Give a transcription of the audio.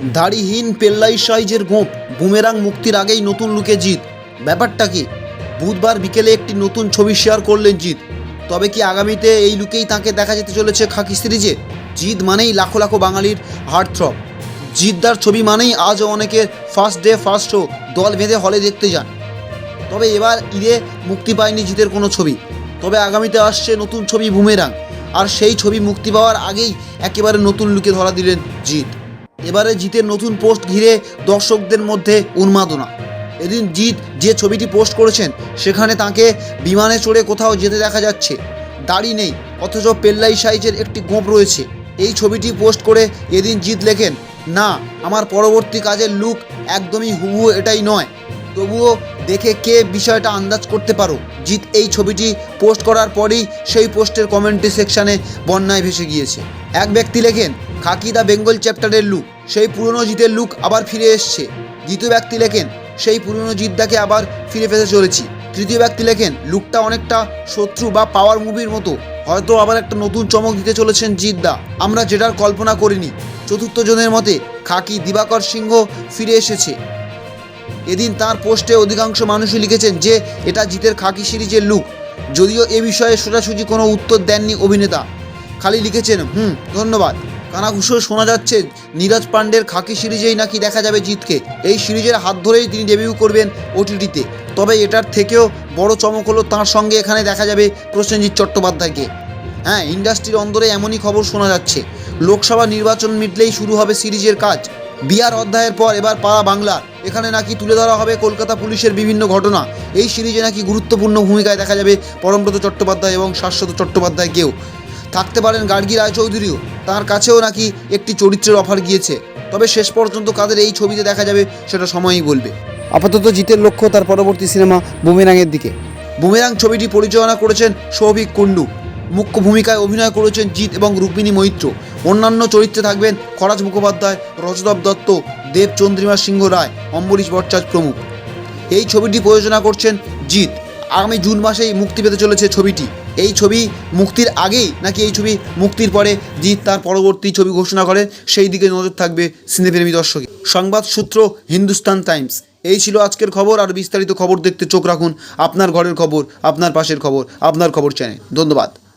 দাড়িহীন পেল্লাই সাইজের গোঁপ বুমেরাং মুক্তির আগেই নতুন লুকে জিত। ব্যাপারটা কি? বুধবার বিকেলে একটি নতুন ছবি শেয়ার করলেন জিত তবে কি আগামীতে এই লুকেই তাকে দেখা যেতে চলেছে খাকি সিরিজে? জিত মানেই লাখো লাখো বাঙালির হার্ট থ্রব জিতদার ছবি মানেই আজও অনেকের ফার্স্ট ডে ফার্স্ট শো দল বেঁধে হলে দেখতে যান। তবে এবার ঈদে মুক্তি পায়নি জিতের কোনো ছবি। তবে আগামীতে আসছে নতুন ছবি বুমেরাং। আর সেই ছবি মুক্তি পাওয়ার আগেই একেবারে নতুন লুকে ধরা দিলেন জিত এবারে জিতের নতুন পোস্ট ঘিরে দর্শকদের মধ্যে উন্মাদনা। এদিন জিৎ যে ছবিটি পোস্ট করেছেন, সেখানে তাকে বিমানে চড়ে কোথাও যেতে দেখা যাচ্ছে। দাড়ি নেই, অথচ পেল্লাই সাইজের একটি গোঁপ রয়েছে। এই ছবিটি পোস্ট করে এদিন জিৎ লেখেন, না, আমার পরবর্তী কাজের লুক একদমই হুবু এটাই নয়। তবুও দেখে কে বিষয়টা আন্দাজ করতে পারো? জিৎ, এই ছবিটি পোস্ট করার পরেই সেই পোস্টের কমেন্টে সেকশানে বন্যায় ভেসে গিয়েছে। এক ব্যক্তি লেখেন, খাকি দ্য বেঙ্গল চ্যাপ্টারের লুক সেই পুরনো জিতের লুক আবার ফিরে এসছে। দ্বিতীয় ব্যক্তি লেখেন, সেই পুরনো জিদ্দাকে আবার ফিরে পেতে চলেছি। তৃতীয় ব্যক্তি লেখেন লুকটা অনেকটা শত্রু বা পাওয়ার মুভির মতো। হয়তো আবার একটা নতুন চমক দিতে চলেছেন জিদ্দা আমরা যেটার কল্পনা করিনি। চতুর্থ জনের মতে, খাকি দিবাকর সিংহ ফিরে এসেছে। এদিন তার পোস্টে অধিকাংশ মানুষই লিখেছেন যে, এটা জিতের খাকি সিরিজের লুক। যদিও এ বিষয়ে সোজাসুজি কোনো উত্তর দেননি অভিনেতা। খালি লিখেছেন, হুম, ধন্যবাদ। কানাঘুষো শোনা যাচ্ছে, নীরজ পাণ্ডের খাকি সিরিজেই নাকি দেখা যাবে জিতকে। এই সিরিজের হাত ধরেই তিনি ডেবিউ করবেন ওটিটিতে তবে এটার থেকেও বড় চমক হলো তাঁর সঙ্গে এখানে দেখা যাবে প্রসেনজিৎ চট্টোপাধ্যায়কে। হ্যাঁ ইন্ডাস্ট্রির অন্দরে এমনই খবর শোনা যাচ্ছে। লোকসভা নির্বাচন মিটলেই শুরু হবে সিরিজের কাজ। বিয়ার অধ্যায়ের পর এবার পাড়া বাংলা। এখানে নাকি তুলে ধরা হবে কলকাতা পুলিশের বিভিন্ন ঘটনা। এই সিরিজে নাকি গুরুত্বপূর্ণ ভূমিকায় দেখা যাবে পরমব্রত চট্টোপাধ্যায় এবং শাশ্বত চট্টোপাধ্যায়কেও থাকতে পারেন গার্গী রায়চৌধুরীও। তার কাছেও নাকি একটি চরিত্রের অফার গিয়েছে। তবে শেষ পর্যন্ত কাদের এই ছবিতে দেখা যাবে সেটা সময়ই বলবে। আপাতত জিতের লক্ষ্য তার পরবর্তী সিনেমা বুমেরাংয়ের দিকে। বুমেরাং ছবিটি পরিচালনা করেছেন সৌভিক কুণ্ডু। মুখ্য ভূমিকায় অভিনয় করেছেন জিৎ এবং রুক্মিণী মৈত্র। অন্যান্য চরিত্রে থাকবেন খরাজ মুখোপাধ্যায় রজতাভ দত্ত, দেব চন্দ্রিমা সিংহ রায়, অম্বরীশ ভট্টাচার্য প্রমুখ। এই ছবিটি প্রযোজনা করছেন জিৎ। আগামী জুন মাসেই মুক্তি পেতে চলেছে ছবিটি। এই ছবি মুক্তির আগেই নাকি এই ছবি মুক্তির পরে জিৎ তার পরবর্তী ছবি ঘোষণা করে সেই দিকে নজর থাকবে সিনেপ্রেমী দর্শক সংবাদ সূত্র, হিন্দুস্তান টাইমস। এই ছিল আজকের খবর। আর বিস্তারিত খবর দেখতে চোখ রাখুন আপনার ঘরের খবর, আপনার পাশের খবর, আপনার খবর চ্যানেল। ধন্যবাদ।